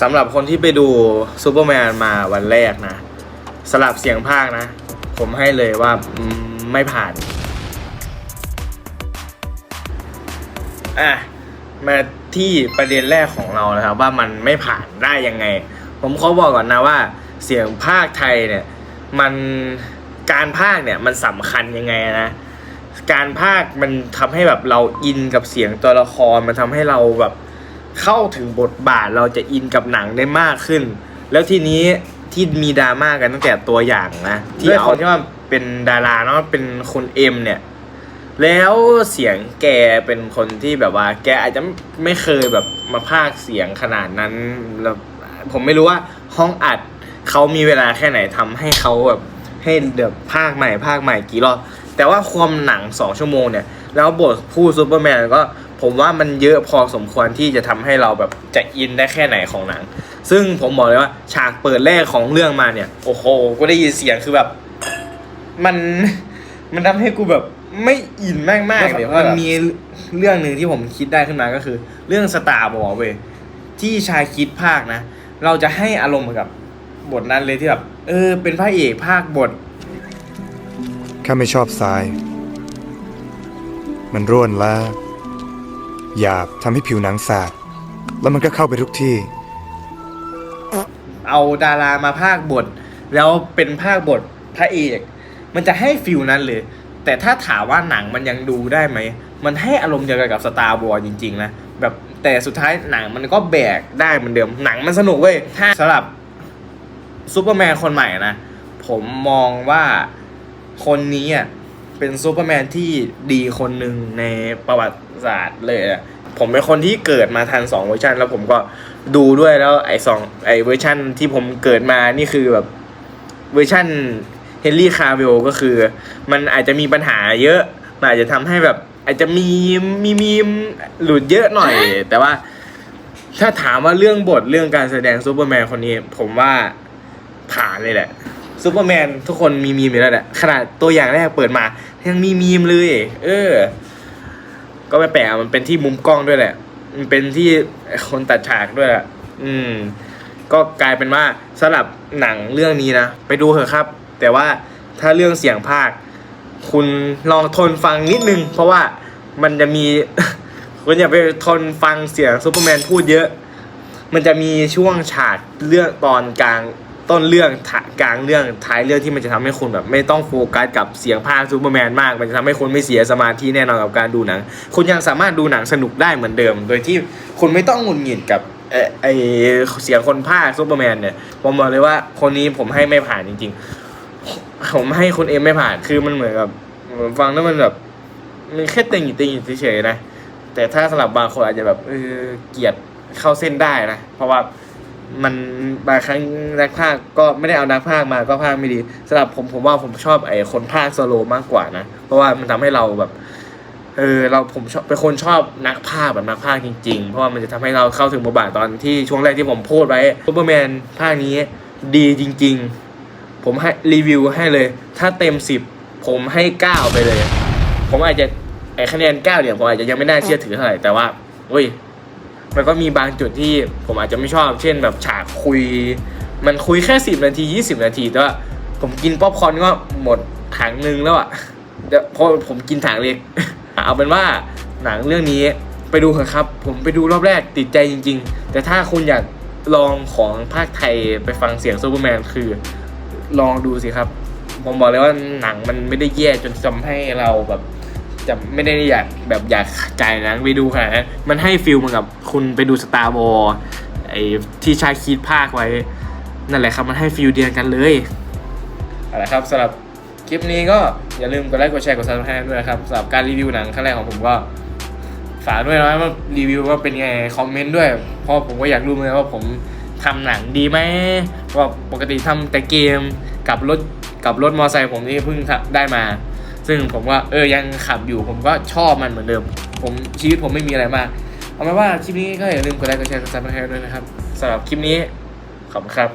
สำหรับคนที่ไปดูซูเปอร์แมนมาวันแรกนะสลับเสียงภาคนะ ผมให้เลยว่าไม่ผ่าน อะ มาที่ประเด็นแรกของเรานะครับ ว่ามันไม่ผ่านได้ยังไง ผมขอบอกก่อนนะว่า เสียงภาคไทยเนี่ย มันการภาคเนี่ยมันสำคัญยังไงนะ การภาคมันทำให้แบบเราอินกับเสียงตัวละครมันทำให้เราแบบ เข้าถึงบทบาทเราจะอินกับหนังได้มากขึ้น แล้วทีนี้ที่มีดราม่ากันตั้งแต่ตัวอย่างนะที่เอาที่ว่าเป็นดาราเนาะเป็นคนเอ็มเนี่ย แล้วเสียงแกเป็นคนที่แบบว่า แกอาจจะไม่เคยแบบมาพากเสียงขนาดนั้นแล้วผมไม่รู้ว่าห้องอัดเขามีเวลาแค่ไหนทำให้เขาแบบให้เดือบภาคใหม่ภาคใหม่กี่รอบแต่ว่าความหนังสองชั่วโมงเนี่ย แล้วบทผู้ซูเปอร์แมนก็ ผมว่ามันเยอะพอสมควรที่จะทำให้เราแบบจะอินได้แค่ไหนของหนัง ซึ่งผมบอกเลยว่าฉากเปิดแรกของเรื่องมาเนี่ย โอ้โห ก็ได้ยินเสียงคือแบบ มันมันทำให้กูแบบไม่อินมากมากๆเลยมันมีเรื่องหนึ่งที่ผมคิดได้ขึ้นมาก็คือ เรื่องสตาร์บอลเว้ยที่ชายคิดภาคนะ เราจะให้อารมณ์เหมือนกับบทนั้นเลยที่แบบเออ เป็นพระเอกภาคบทข้าไม่ชอบทราย มันร่วนและ หยาบทำให้ผิวหนังสาดแล้วมันก็เข้าไปทุกที่ เอาดารามาภาคบท แล้วเป็นภาคบทพระเอก มันจะให้ฟิลนั้นเลย แต่ถ้าถามว่าหนังมันยังดูได้ไหม มันให้อารมณ์เดียวกันกับสตาร์วอร์จริงๆนะ แบบแต่สุดท้ายหนังมันก็แบกได้เหมือนเดิม หนังมันสนุกเว้ย ถ้าสำหรับซูเปอร์แมนคนใหม่นะ ผมมองว่าคนนี้อะเป็นซูเปอร์แมนที่ดีคนหนึ่งในประวัติ ศาสตร์เลยอะผมเป็นคนที่เกิดมาทันสองเวอร์ชันแล้วผมก็ดูด้วยแล้วไอ้สองไอ้เวอร์ชันที่ผมเกิดมานี่คือแบบเวอร์ชันเฮนรี่คาร์เวลก็คือ มันอาจจะมีปัญหาเยอะ มันอาจจะทำให้แบบ อาจจะมีมีมีมหลุดเยอะหน่อย แต่ว่า ถ้าถามว่าเรื่องบทเรื่องการแสดงซูเปอร์แมนคนนี้ ผมว่าผ่านเลยแหละซูเปอร์แมนทุกคนมีมีมอยู่แล้วแหละขนาดตัวอย่างแรกเปิดมายังมีมีมเลย เออ ก็ไม่แปลกมันเป็นที่มุมกล้องด้วยแหละ มันเป็นที่คนตัดฉากด้วยแหละอืม ก็กลายเป็นว่าสำหรับหนังเรื่องนี้นะ ไปดูเถอะครับ แต่ว่าถ้าเรื่องเสียงภาค คุณลองทนฟังนิดนึง เพราะว่ามันจะมี คุณอย่าไปทนฟังเสียงซูเปอร์แมนพูดเยอะ มันจะมีช่วงฉากเรื่องตอนกลาง ต้นเรื่องกลางเรื่องท้ายเรื่องที่มันจะทำให้คุณแบบไม่ต้องโฟกัสกับเสียงภาคซูเปอร์แมนมาก มันจะทำให้คุณไม่เสียสมาธิแน่นอนกับการดูหนัง คุณยังสามารถดูหนังสนุกได้เหมือนเดิม โดยที่คุณไม่ต้องหงุดหงิดกับเอ่อไอเสียงคนภาคซูเปอร์แมนเนี่ยผมบอกเลยว่าคนนี้ผมให้ไม่ผ่านจริง ๆ ผมให้คนเอ็มไม่ผ่านคือมันเหมือนกับฟังแล้วมันแบบมันแค่ติงติงเฉยๆนะแต่ถ้าสำหรับบางคนอาจจะแบบเออเกลียดเข้าเส้นได้นะ เพราะว่า มันบางครั้งนักพากย์ก็ไม่ได้เอานักพากย์มาก็พากย์ไม่ดีสำหรับผมผมว่าผมชอบไอ้คนพากย์โซโลมากกว่านะ เพราะว่ามันทำให้เราแบบเออเราผมชอบเป็นคนชอบนักพากย์แบบนักพากย์จริง ๆ เพราะว่ามันจะทำให้เราเข้าถึงบทบาทตอนที่ช่วงแรกที่ผมพูดไว้ซูเปอร์แมนภาคนี้ดีจริง ๆ ผมให้รีวิวให้เลย ถ้าเต็มสิบผมให้เก้าไปเลย ผมอาจจะไอคะแนนเก้าเนี่ยผมอาจจะยังไม่น่าเชื่อถือเท่าไหร่แต่ว่าเฮ้ย มันก็มีบางจุดที่ผมอาจจะไม่ชอบ เช่นแบบฉากคุย มันคุยแค่สิบนาทียี่สิบนาทีแต่ว่าผมกินป๊อปคอร์นก็หมดถังนึงแล้วอะเดี๋ยวเพราะผมกินถังเล็ก เอาเป็นว่าหนังเรื่องนี้ไปดูเถอะครับ ผมไปดูรอบแรกติดใจจริง ๆ แต่ถ้าคุณอยากลองของภาคไทยไปฟังเสียงซูเปอร์แมนคือลองดูสิครับ ผมบอกเลยว่าหนังมันไม่ได้แย่จนทำให้เราแบบ จะไม่ได้อยากแบบอยากจ่ายหนังไปดูขนาดนั้นมันให้ฟิลเหมือนกับคุณไปดูสตาร์วอลไอ้ที่ชายคิดภาคไว้ นั่นแหละครับมันให้ฟิลเดียวกันเลยอาละครับสำหรับคลิปนี้ก็อย่าลืมกดไลค์กดแชร์กดซับสไครต์ด้วยนะครับสำหรับการรีวิวหนังครั้งแรกของผมก็ฝากด้วยนะว่ารีวิวว่าเป็นไงคอมเมนต์ด้วยเพราะผมก็อยากรู้เหมือนกันว่าผมทำหนังดีไหมว่าปกติทำแต่เกมกับรถกับรถมอเตอร์ไซค์ผมนี่เพิ่งได้มา ซึ่งผมว่าเออยังขับอยู่ผมก็ชอบมันเหมือนเดิม ผมชีวิตผมไม่มีอะไรมาก เอาเป็นว่าคลิปนี้ก็อย่าลืมกดไลค์กดแชร์กดซับสไครต์ด้วยนะครับสำหรับคลิปนี้ขอบคุณครับ